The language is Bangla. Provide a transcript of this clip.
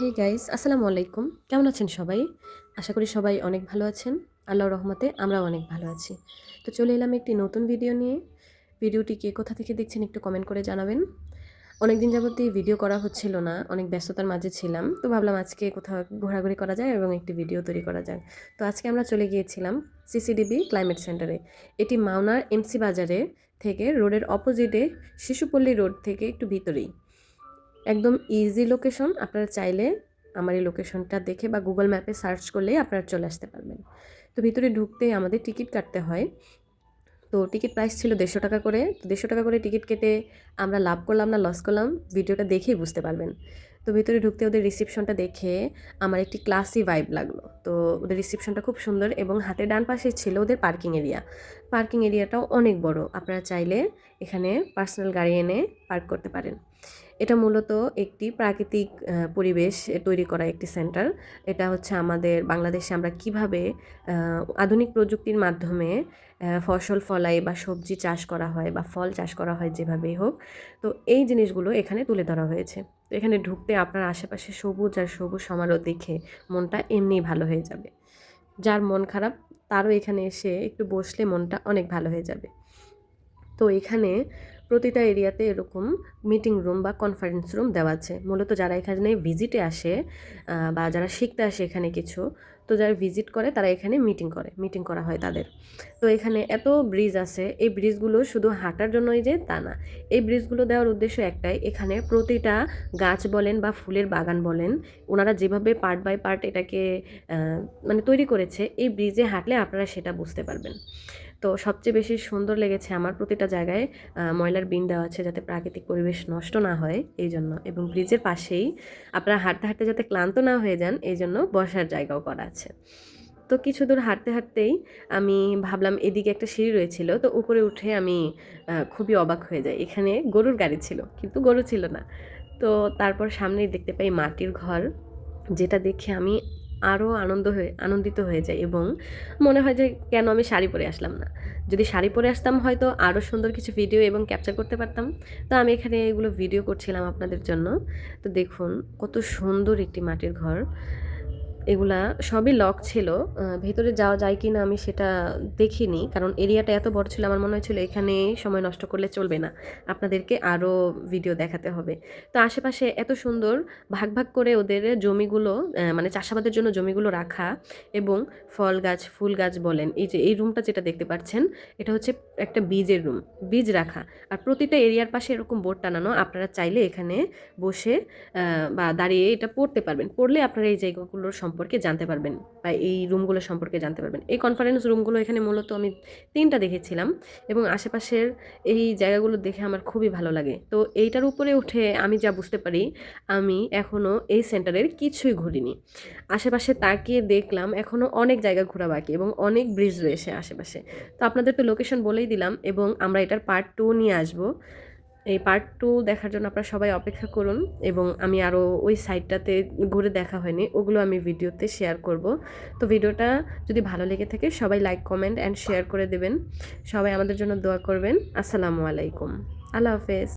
হে গাইস আসসালামু আলাইকুম। কেমন আছেন সবাই? আশা করি সবাই অনেক ভালো আছেন। আল্লাহর রহমতে আমরাও অনেক ভালো আছি। তো চলে এলাম একটি নতুন ভিডিও নিয়ে। ভিডিওটি কে কোথা থেকে দেখছেন একটু কমেন্ট করে জানাবেন। অনেক দিন যাবতই ভিডিও করা হচ্ছিল না, অনেক ব্যস্ততার মাঝে ছিলাম। তো ভাবলাম আজকে কোথাও ঘোরাঘুরি করা যায় এবং একটি ভিডিও তৈরি করা যায় তো আজকে আমরা চলে গিয়েছিলাম সিসিডিবি ক্লাইমেট সেন্টারে এটি মাওনার এমসি বাজারে থেকে রোডের অপোজিটে শিশুপল্লী রোড থেকে একটু ভিতরেই। একদম ইজি লোকেশন আপনারা চাইলে আমার এই লোকেশনটা দেখে বা গুগল ম্যাপে সার্চ করলেই আপনারা চলে আসতে পারবেন। তো ভিতরে ঢুকতে আমাদের টিকিট কাটতে হয়। তো টিকিট প্রাইস ছিল দেড়শো টাকা করে। তো দেড়শো টাকা করে টিকিট কেটে আমরা লাভ করলাম না লস করলাম, ভিডিওটা দেখেই বুঝতে পারবেন। তো ভিতরে ঢুকতে ওদের রিসিপশনটা দেখে আমার একটি ক্লাসি ভাইব লাগল। তো ওদের রিসিপশনটা খুব সুন্দর এবং হাতের ডান পাশে ছিল ওদের পার্কিং এরিয়া পার্কিং এরিয়াটাও অনেক বড়। আপনারা চাইলে এখানে পার্সোনাল গাড়ি এনে পার্ক করতে পারেন। এটা মূলত একটি প্রাকৃতিক পরিবেশ তৈরি করা একটি সেন্টার। এটা হচ্ছে আমাদের বাংলাদেশে আমরা কীভাবে আধুনিক প্রযুক্তির মাধ্যমে ফসল ফলাই বা সবজি চাষ করা হয় বা ফল চাষ করা হয় যেভাবেই হোক, তো এই জিনিসগুলো এখানে তুলে ধরা হয়েছে। তো এখানে ঢুকতে আপনার আশেপাশে সবুজ আর সবুজ সমারোহ দেখে মনটা এমনিই ভালো হয়ে যাবে। যার মন খারাপ, তারও এখানে এসে একটু বসলে মনটা অনেক ভালো হয়ে যাবে। তো এখানে প্রতিটা এরিয়াতে এরকম মিটিং রুম বা কনফারেন্স রুম দেওয়া আছে। মূলত যারা এখানে ভিজিটে আসে বা যারা শিখতে আসে এখানে কিছু, তো যারা ভিজিট করে তারা এখানে মিটিং করে, মিটিং করা হয় তাদের। তো এখানে এত ব্রিজ আছে, এই ব্রিজগুলো শুধু হাঁটার জন্যই যে তা না, এই ব্রিজগুলো দেওয়ার উদ্দেশ্য একটাই, এখানে প্রতিটা গাছ বলেন বা ফুলের বাগান বলেন, ওনারা যেভাবে পার্ট বাই পার্ট এটাকে মানে তৈরি করেছে, এই ব্রিজে হাঁটলে আপনারা সেটা বুঝতে পারবেন। তো সবচেয়ে বেশি সুন্দর লেগেছে আমার প্রতিটা জায়গায় ময়লার বিন দেওয়া আছে যাতে প্রাকৃতিক পরিবেশ নষ্ট না হয় এই জন্য এবং ব্রিজের পাশেই আপনারা হাঁটতে হাঁটতে যাতে ক্লান্ত না হয়ে যান এই জন্য বসার জায়গাও করা আছে। তো কিছু দূর হাঁটতে হাঁটতেই আমি ভাবলাম এদিকে একটা সিঁড়ি রয়েছিল, তো উপরে উঠে আমি খুবই অবাক হয়ে যাই। এখানে গরুর গাড়ি ছিল, কিন্তু গরু ছিল না। তো তারপর সামনেই দেখতে পাই মাটির ঘর, যেটা দেখে আমি আরও আনন্দ হয়ে, আনন্দিত হয়ে যায় এবং মনে হয় যে কেন আমি শাড়ি পরে আসলাম না। যদি শাড়ি পরে আসতাম হয়তো আরও সুন্দর কিছু ভিডিও এবং ক্যাপচার করতে পারতাম। তো আমি এখানে এগুলো ভিডিও করছিলাম আপনাদের জন্য। তো দেখুন কত সুন্দর একটি মাটির ঘর। এগুলা সবই লক ছিল। ভেতরে যাওয়া যায় কি না আমি সেটা দেখিনি। কারণ এরিয়াটা এত বড় ছিল, আমার মনে হয়েছিল এখানে সময় নষ্ট করলে চলবে না। আপনাদেরকে আরও ভিডিও দেখাতে হবে। তো আশেপাশে এত সুন্দর ভাগ ভাগ করে ওদের জমিগুলো মানে চাষাবাদের জন্য জমিগুলো রাখা এবং ফল গাছ, ফুল গাছ বলেন, এই যে এই রুমটা যেটা দেখতে পাচ্ছেন, এটা হচ্ছে একটা বীজের রুম বীজ রাখা। আর প্রতিটা এরিয়ার পাশে এরকম বোর্ড টানানো, আপনারা চাইলে এখানে বসে বা দাঁড়িয়ে এটা পড়তে পারবেন। পড়লে আপনারা এই জায়গাগুলোর সম্পর্কে জানতে পারবেন বা এই রুমগুলো সম্পর্কে জানতে পারবেন। এই কনফারেন্স রুমগুলো এখানে মূলত আমি তিনটা দেখেছিলাম এবং আশেপাশের এই জায়গাগুলো দেখে আমার খুবই ভালো লাগে। তো এইটার উপরে উঠে আমি যা বুঝতে পারি, আমি এখনও এই সেন্টারের কিছুই ঘুরিনি। আশেপাশে তাকিয়ে দেখলাম এখনও অনেক জায়গা ঘোরা বাকি এবং অনেক ব্রিজ রয়েছে আশেপাশে। তো আপনাদের তো লোকেশন বলেই দিলাম এবং আমরা এটার পার্ট টু নিয়ে আসব। এই পার্ট টু দেখার জন্য আপনারা সবাই অপেক্ষা করুন এবং আমি আরও ওই সাইটটাতে ঘুরে দেখা হয়নি, ওগুলো আমি ভিডিওতে শেয়ার করব। তো ভিডিওটা যদি ভালো লেগে থাকে, সবাই লাইক কমেন্ট অ্যান্ড শেয়ার করে দেবেন। সবাই আমাদের জন্য দোয়া করবেন। আসসালামু আলাইকুম। আল্লাহ হাফেজ।